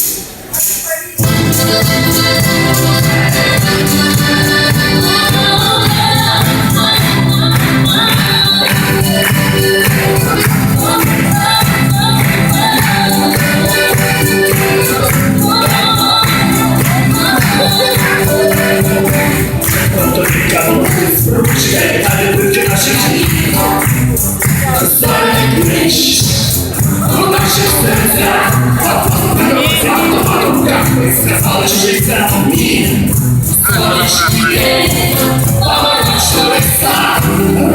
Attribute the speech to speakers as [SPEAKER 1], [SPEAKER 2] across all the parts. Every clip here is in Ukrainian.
[SPEAKER 1] Thank you. А ми нашли листа.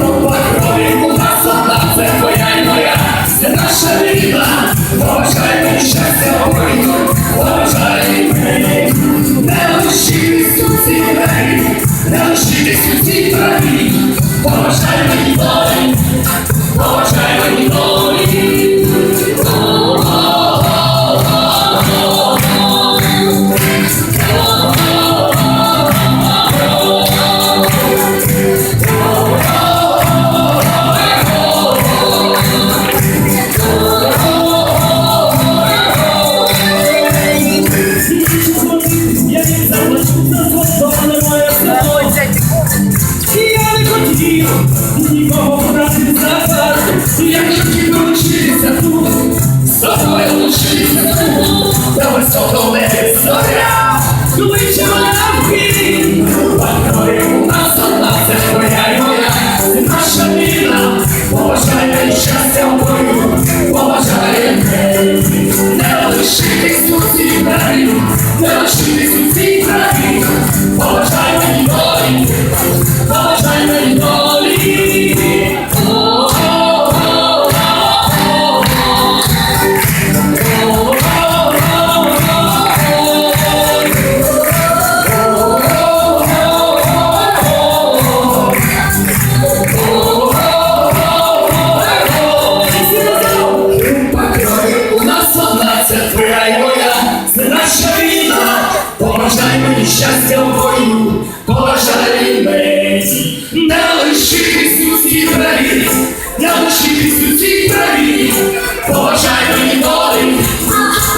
[SPEAKER 1] Руба крові у нас одна, твоя і моя, наша війна. Поважай мені щастя, поважай мені. Не лишитись у цій двері, не лишитись у цій траві. Поважай мені долі, поважай
[SPEAKER 2] нікого брати за парту.
[SPEAKER 1] Я не хотів лишитися тут, з тобою лишитися тут, до високого неба зоря.
[SPEAKER 2] Кличе лампи,
[SPEAKER 1] Патрулі у нас одна, це твоя і моя, це наша війна. Поважай мені щастя в бою, поважай мені. Не лишитись у цій траві, не лишитись у цій траві. світ у цій країні, побажай мені долі,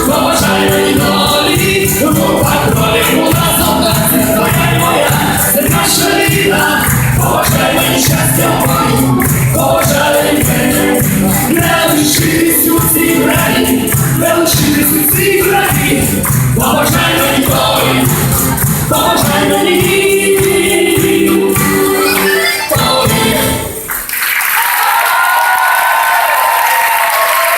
[SPEAKER 1] побажай мені долі, побажай долі. У нас одна, твоя і моя, це наша рідна, побажай мені щастя. Пану, побажай мені, не лишись у цій країні, не лишись у цій країні, побажай мені долі, побажай мені